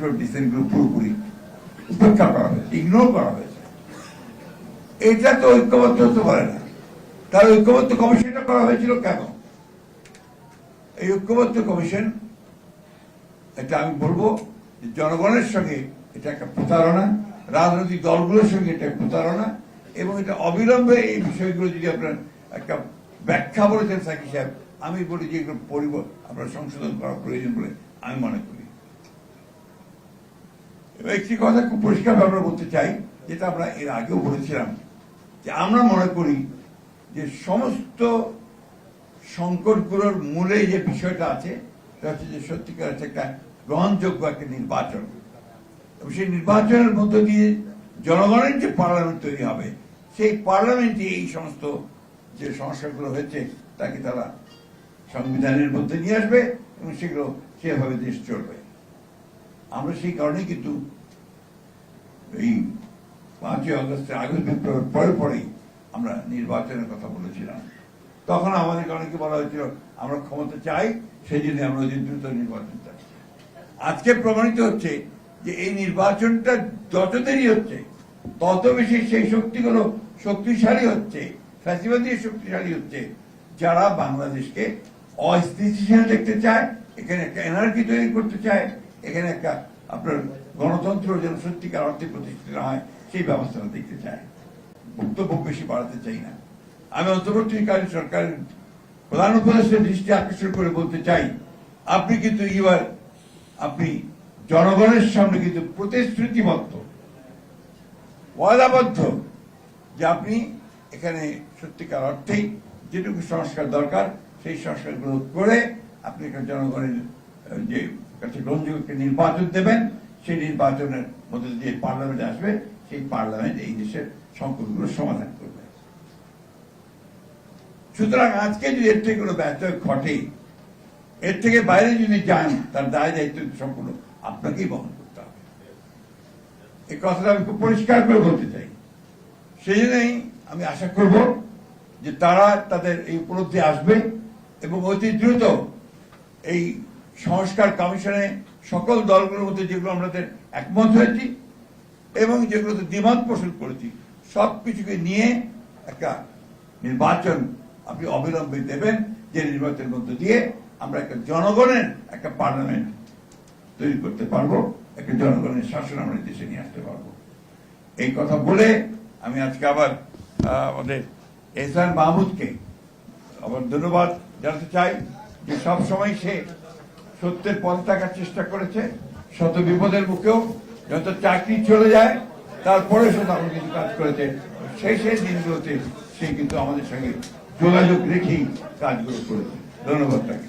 পুরোপুরি উপেক্ষা করা হয়েছে ইগনোর করা হয়েছে। এটা তো ঐক্যবদ্ধ হতে পারে না। তার ঐক্যবদ্ধ কমিশনটা করা হয়েছিল কেন? এই ঐক্যবদ্ধ কমিশন এটা আমি বলব জনগণের সঙ্গে এটা একটা প্রতারণা, রাজনৈতিক দলগুলোর সঙ্গে এটা প্রতারণা, এবং এটা অবিলম্বে এই বিষয়গুলো যদি আপনার একটা ব্যাখ্যা বলেছেন সাকি সাহেব, আমি বলি যে এগুলো পরিব আপনার সংশোধন করা প্রয়োজন বলে আমি মনে করি। এবার একটি কথা খুব পরিষ্কার আমরা বলতে চাই, যেটা আমরা এর আগেও বলেছিলাম, যে আমরা মনে করি যে সমস্ত সংকটগুলোর মূলে যে বিষয়টা আছে, সেটা হচ্ছে যে সত্যিকার হচ্ছে একটা গ্রহণযোগ্য একটা নির্বাচন। এবং সেই নির্বাচনের মধ্য দিয়ে জনগণের যে পার্লামেন্ট তৈরি হবে, সেই পার্লামেন্টে এই সমস্ত যে সংস্কারগুলো হয়েছে, তাকে তারা সংবিধানের মধ্যে নিয়ে আসবে এবং সেগুলো সেভাবে দেশ চলবে। আমরা সেই কারণেই কিন্তু এই পাঁচই আগস্টের আগস্ট বিপ্লবের পরে পরেই আমরা নির্বাচনের কথা বলেছিলাম। তখন আমাদের অনেকে বলা হয়েছিল, আমরা ক্ষমতা চাই, সেই জন্য আমরা অতি দ্রুত নির্বাচন চাই। আজকে প্রমাণিত হচ্ছে যে এই নির্বাচনটা যত দেরি হচ্ছে, তত বেশি সেই শক্তিগুলো শক্তিশালী হচ্ছে, ফ্যাসিবাদী শক্তিশালী হচ্ছে, যারা বাংলাদেশকে অস্থিতিশীল দেখতে চায়, এখানে একটা এনার্জি তৈরি করতে চায় এখানে একটা আপনার গণতন্ত্র যেন সত্যিকার অর্থে প্রতিষ্ঠিত হয়, সেই ব্যবস্থাটা দেখতে চায় বক্তব্য বেশি বাড়াতে চাই না। আমি অন্তর্বর্তীকালীন সরকারের প্রধান উপদেষ্টার দৃষ্টি আকর্ষণ করে বলতে চাই, আপনি কিন্তু এবার আপনি জনগণের সামনে কিন্তু প্রতিশ্রুতিবদ্ধ, ওয়াদাবদ্ধ যে আপনি এখানে সত্যিকার অর্থেই যেটুকু সংস্কার দরকার, সেই সংস্কারগুলো করে আপনি এখানে জনগণের যে কাছে গ্রহণযোগ্য নির্বাচন দেবেন, সেই নির্বাচনের মধ্যে দিয়ে পার্লামেন্ট আসবে, সেই পার্লামেন্ট এই দেশের সংকটগুলো সমাধান করবে। সুতরাং আজকে যদি এর থেকে কোনো ব্যর্থ ঘটে, এর থেকে বাইরে যদি যান, তার দায় দায়িত্ব সম্পূর্ণ আপনাকেই বহন করতে হবে। এই কথাটা আমি খুব পরিষ্কার করে বলতে চাই। সেই জন্যই আমি আশা করব যে তারা তাদের এই উপলব্ধি আসবে এবং অতি দ্রুত এই সংস্কার কমিশনে সকল দলগুলোর মধ্যে যেগুলো আমাদের একমত হয়েছি এবং যেগুলোতে দ্বিমত পোষণ করেছি সব কিছুকে নিয়ে একটা নির্বাচন আপনি অবিলম্বে দেবেন, যে নির্বাচনের মধ্য দিয়ে আমরা একটা জনগণের একটা পার্লামেন্ট তৈরি করতে পারব, একটা জনগণের শাসন আমরা দেশে নিয়ে আসতে পারব। এই কথা বলে আমি আজকে আবার আমাদের এহসান মাহমুদকে আবার ধন্যবাদ জানাতে চাই যে সবসময় সে সত্যের পথ থাকার চেষ্টা করেছে, শত বিপদের মুখেও যত চাকরি চলে যায়, তারপরে সে তখন কিন্তু কাজ করেছে। সেই সেই দিনগুলোতে সে কিন্তু আমাদের সঙ্গে যোগাযোগ রেখেই কাজগুলো করেছে। ধন্যবাদ তাকে।